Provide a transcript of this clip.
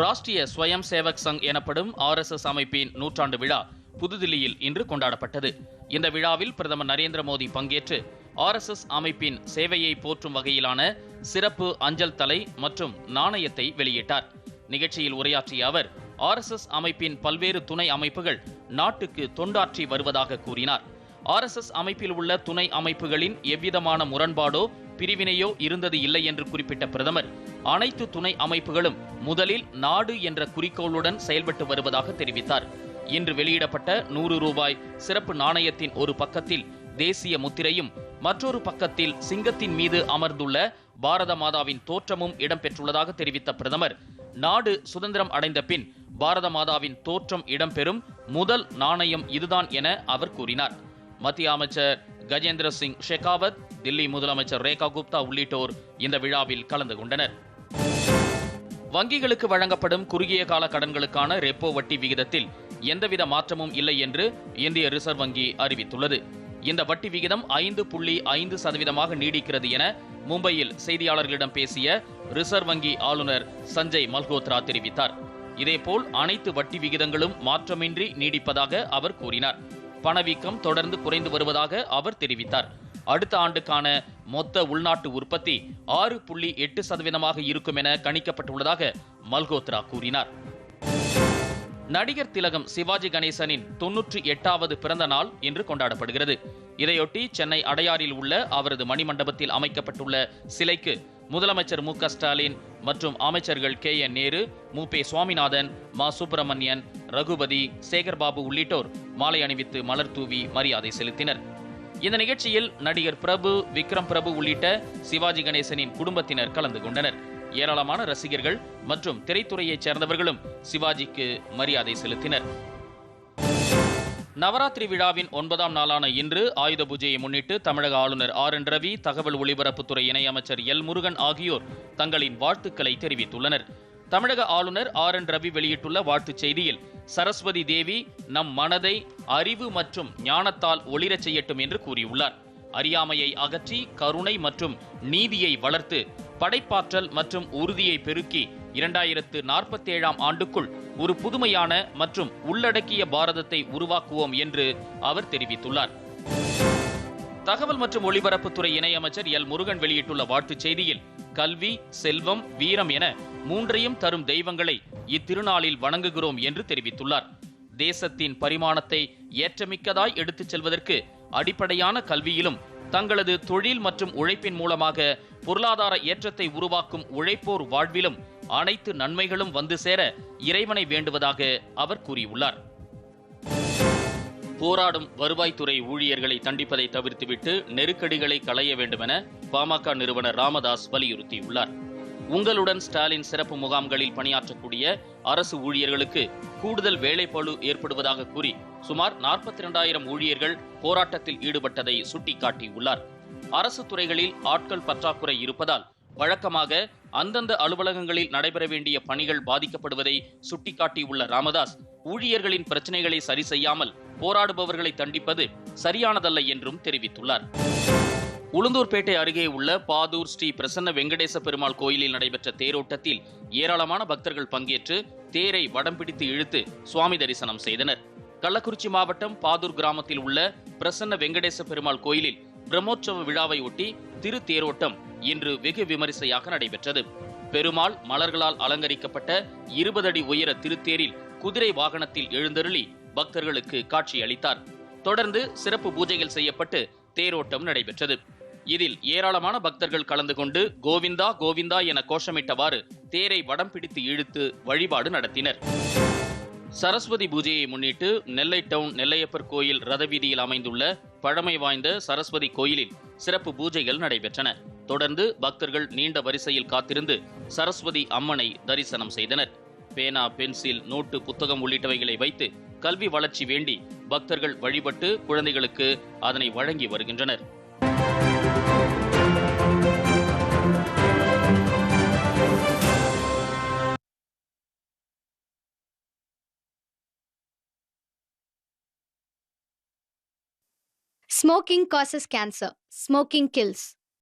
ராஷ்டிரிய ஸ்வயம் சேவக் சங் எனப்படும் ஆர்எஸ்எஸ் அமைப்பின் நூற்றாண்டு விழா புதுதில்லியில் இன்று கொண்டாடப்பட்டது. இந்த விழாவில் பிரதமர் நரேந்திர மோடி பங்கேற்று ஆர்எஸ்எஸ் அமைப்பின் சேவையை போற்றும் வகையிலான சிறப்பு அஞ்சல் தலை மற்றும் நாணயத்தை வெளியிட்டார். நிகழ்ச்சியில் உரையாற்றிய அவர் ஆர்எஸ்எஸ் அமைப்பின் பல்வேறு துணை அமைப்புகள் நாட்டுக்கு தொண்டாற்றி வருவதாக கூறினார். ஆர்எஸ்எஸ் அமைப்பில் உள்ள துணை அமைப்புகளின் எவ்விதமான முரண்பாடோ பிரிவினையோ இருந்தது இல்லை என்று குறிப்பிட்ட பிரதமர் அனைத்து துணை அமைப்புகளும் முதலில் நாடு என்ற குறிக்கோளுடன் செயல்பட்டு வருவதாக தெரிவித்தார். இன்று வெளியிடப்பட்ட நூறு ரூபாய் சிறப்பு நாணயத்தின் ஒரு பக்கத்தில் தேசிய முத்திரையும் மற்றொரு பக்கத்தில் சிங்கத்தின் மீது அமர்ந்துள்ள பாரத மாதாவின் தோற்றமும் இடம்பெற்றுள்ளதாக தெரிவித்த பிரதமர் நாடு சுதந்திரம் அடைந்த பின் பாரத மாதாவின் தோற்றம் இடம்பெறும் முதல் நாணயம் இதுதான் என அவர் கூறினார். மத்திய அமைச்சர் கஜேந்திர சிங் ஷெகாவத் தில்லி முதலமைச்சர் ரேகா குப்தா உள்ளிட்டோர் இந்த விழாவில் கலந்து கொண்டனர். வங்கிகளுக்கு வழங்கப்படும் குறுகிய கால கடன்களுக்கான ரெப்போ வட்டி விகிதத்தில் எந்தவித மாற்றமும் இல்லை என்று இந்திய ரிசர்வ் வங்கி அறிவித்துள்ளது. இந்த வட்டி விகிதம் ஐந்து புள்ளி ஐந்து சதவீதமாக நீடிக்கிறது என மும்பையில் செய்தியாளர்களிடம் பேசிய ரிசர்வ் வங்கி ஆளுநர் சஞ்சய் மல்ஹோத்ரா தெரிவித்தார். இதேபோல் அனைத்து வட்டி விகிதங்களும் மாற்றமின்றி நீடிப்பதாக அவர் கூறினார். பணவீக்கம் தொடர்ந்து குறைந்து வருவதாக அவர் தெரிவித்தார். அடுத்த ஆண்டுக்கான மொத்த உள்நாட்டு உற்பத்தி ஆறு புள்ளி எட்டு சதவீதமாக இருக்கும் என கணிக்கப்பட்டுள்ளதாக மல்கோத்ரா கூறினார். நடிகர் திலகம் சிவாஜி கணேசனின் தொன்னூற்றி எட்டாவது பிறந்த நாள் இன்று கொண்டாடப்படுகிறது. இதையொட்டி சென்னை அடையாறில் உள்ள அவரது மணிமண்டபத்தில் அமைக்கப்பட்டுள்ள சிலைக்கு முதலமைச்சர் மு ஸ்டாலின் மற்றும் அமைச்சர்கள் கே என் நேரு மு பே சுவாமிநாதன் மா சுப்பிரமணியன் ரகுபதி சேகர்பாபு உள்ளிட்டோர் மாலை அணிவித்து மலர் தூவி மரியாதை செலுத்தினர். இந்த நிகழ்ச்சியில் நடிகர் பிரபு விக்ரம் பிரபு உள்ளிட்ட சிவாஜி கணேசனின் குடும்பத்தினர் கலந்து கொண்டனர். ஏராளமான ரசிகர்கள் மற்றும் திரைத்துறையைச் சேர்ந்தவர்களும் சிவாஜிக்கு மரியாதை செலுத்தினர். நவராத்திரி விழாவின் ஒன்பதாம் நாளான இன்று ஆயுத பூஜையை முன்னிட்டு தமிழக ஆளுநர் ஆர். என். ரவி தகவல் ஒலிபரப்புத்துறை இணையமைச்சர் எல். முருகன் ஆகியோர் தங்களின் வாழ்த்துக்களை தெரிவித்துள்ளனர். தமிழக ஆளுநர் ஆர் என் ரவி வெளியிட்டுள்ள வாழ்த்துச் செய்தியில் சரஸ்வதி தேவி நம் மனதை அறிவு மற்றும் ஞானத்தால் ஒளிரச் செய்யட்டும் என்று கூறியுள்ளார். அறியாமையை அகற்றி கருணை மற்றும் நீதியை வளர்த்து படைப்பாற்றல் மற்றும் உறுதியை பெருக்கி இரண்டாயிரத்து நாற்பத்தேழாம் ஆண்டுக்குள் ஒரு புதுமையான மற்றும் உள்ளடக்கிய பாரதத்தை உருவாக்குவோம் என்று அவர் தெரிவித்துள்ளார். தகவல் மற்றும் ஒலிபரப்புத்துறை இணையமைச்சர் எல். முருகன் வெளியிட்டுள்ள வாழ்த்துச் செய்தியில் கல்வி செல்வம் வீரம் என மூன்றையும் தரும் தெய்வங்களை இத்திருநாளில் வணங்குகிறோம் என்று தெரிவித்துள்ளார். தேசத்தின் பரிமாணத்தை ஏற்றமிக்கதாய் எடுத்துச் செல்வதற்கு அடிப்படையான கல்வியிலும் தங்களது தொழில் மற்றும் உழைப்பின் மூலமாக பொருளாதார ஏற்றத்தை உருவாக்கும் உழைப்போர் வாழ்விலும் அனைத்து நன்மைகளும் வந்து சேர இறைவனை வேண்டுவதாக அவர் கூறியுள்ளார். போராடும் வருவாய்த்துறை ஊழியர்களை தண்டிப்பதை தவிர்த்துவிட்டு நெருக்கடிகளை களைய வேண்டுமென பாமக நிறுவனர் ராமதாஸ் வலியுறுத்தியுள்ளார். உங்களுடன் ஸ்டாலின் சிறப்பு முகாம்களில் பணியாற்றக்கூடிய அரசு ஊழியர்களுக்கு கூடுதல் வேலைப்பழு ஏற்படுவதாக கூறி சுமார் நாற்பத்தி இரண்டாயிரம் ஊழியர்கள் போராட்டத்தில் ஈடுபட்டதை சுட்டிக்காட்டியுள்ளார். அரசு துறைகளில் ஆட்கள் பற்றாக்குறை இருப்பதால் வழக்கமாக அந்தந்த அலுவலகங்களில் நடைபெற வேண்டிய பணிகள் பாதிக்கப்படுவதை சுட்டிக்காட்டியுள்ள ராமதாஸ் ஊழியர்களின் பிரச்சனைகளை சரி செய்யாமல் போராடுபவர்களை தண்டிப்பது சரியானதல்ல என்றும் தெரிவித்துள்ளார். உளுந்தூர்பேட்டை அருகே உள்ள பாதூர் ஸ்ரீ பிரசன்ன வெங்கடேச பெருமாள் கோயிலில் நடைபெற்ற தேரோட்டத்தில் ஏராளமான பக்தர்கள் பங்கேற்று தேரை வடம் பிடித்து இழுத்து சுவாமி தரிசனம் செய்தனர். கள்ளக்குறிச்சி மாவட்டம் பாதூர் கிராமத்தில் உள்ள பிரசன்ன வெங்கடேச பெருமாள் கோயிலில் பிரம்மோற்சவ விழாவை ஒட்டி திரு தேரோட்டம் இன்று வெகு விமரிசையாக நடைபெற்றது. பெருமாள் மலர்களால் அலங்கரிக்கப்பட்ட இருபது அடி உயர திருத்தேரில் குதிரை வாகனத்தில் எழுந்தருளி பக்தர்களுக்கு காட்சி அளித்தார் தொடர்ந்து சிறப்பு பூஜைகள் செய்யப்பட்டு தேரோட்டம் நடைபெற்றது. இதில் ஏராளமான பக்தர்கள் கலந்து கொண்டு கோவிந்தா கோவிந்தா என கோஷமிட்டவாறு தேரை வடம் பிடித்து இழுத்து வழிபாடு நடத்தினர். சரஸ்வதி பூஜையை முன்னிட்டு நெல்லை டவுன் நெல்லையப்பர் கோயில் ரதவீதியில் அமைந்துள்ள பழமை வாய்ந்த சரஸ்வதி கோயிலில் சிறப்பு பூஜைகள் நடைபெற்றன. தொடர்ந்து பக்தர்கள் நீண்ட வரிசையில் காத்திருந்து சரஸ்வதி அம்மனை தரிசனம் செய்தனர். பேனா பென்சில் நோட்டு புத்தகம் உள்ளிட்டவைகளை வைத்து கல்வி வளர்ச்சி வேண்டி பக்தர்கள் வழிபட்டு குழந்தைகளுக்கு அதனை வழங்கி வருகின்றனர் Smoking causes cancer. Smoking kills.